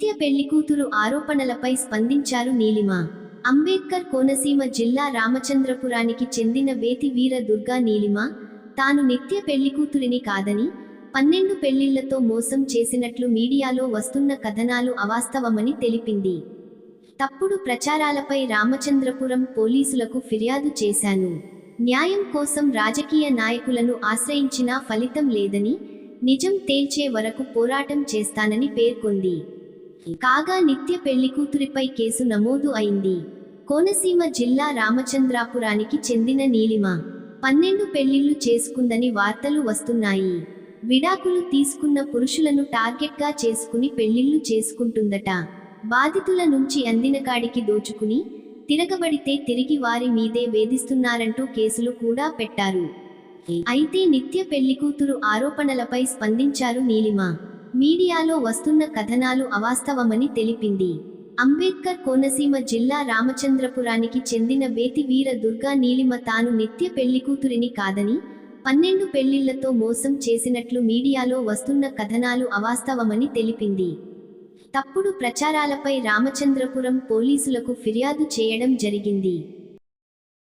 నిత్య పెళ్ళికూతురు ఆరోపణలపై స్పందించారు నీలిమ. అంబేద్కర్ కోనసీమ జిల్లా రామచంద్రపురానికి చెందిన వేతి వీర దుర్గా నీలిమ తాను నిత్య పెళ్ళికూతురిని కాదని పన్నెండు పెళ్ళిళ్ళతో మోసం చేసినట్లు మీడియాలో వస్తున్న కథనాలు అవాస్తవమని తెలిపింది. తప్పుడు ప్రచారాలపై రామచంద్రపురం పోలీసులకు ఫిర్యాదు చేశాను. న్యాయం కోసం రాజకీయ నాయకులను ఆశ్రయించినా ఫలితం లేదని నిజం తేల్చే వరకు పోరాటం చేస్తానని పేర్కొంది. కాగా నిత్య పెళ్ళికూతురిపై కేసు నమోదు అయింది. కోనసీమ జిల్లా రామచంద్రాపురానికి చెందిన నీలిమ పన్నెండు పెళ్ళిళ్ళు చేసుకుందని వార్తలు వస్తున్నాయి. విడాకులు తీసుకున్న పురుషులను టార్గెట్గా చేసుకుని పెళ్ళిళ్ళు చేసుకుంటుందట. బాధితుల నుంచి అందిన కాడికి దోచుకుని తిరగబడితే తిరిగి వారి మీదే వేధిస్తున్నారంటూ కేసులు కూడా పెట్టారు. అయితే నిత్య పెళ్ళికూతురు ఆరోపణలపై స్పందించారు నీలిమ. మీడియాలో వస్తున్న కథనాలు అవాస్తవమని తెలిపింది. అంబేద్కర్ కోనసీమ జిల్లా రామచంద్రపురానికి చెందిన వేతి వీర దుర్గా నీలిమ తాను నిత్య పెళ్ళికూతురిని కాదని పన్నెండు పెళ్ళిళ్ళతో మోసం చేసినట్లు మీడియాలో వస్తున్న కథనాలు అవాస్తవమని తెలిపింది. తప్పుడు ప్రచారాలపై రామచంద్రపురం పోలీసులకు ఫిర్యాదు చేయడం జరిగింది.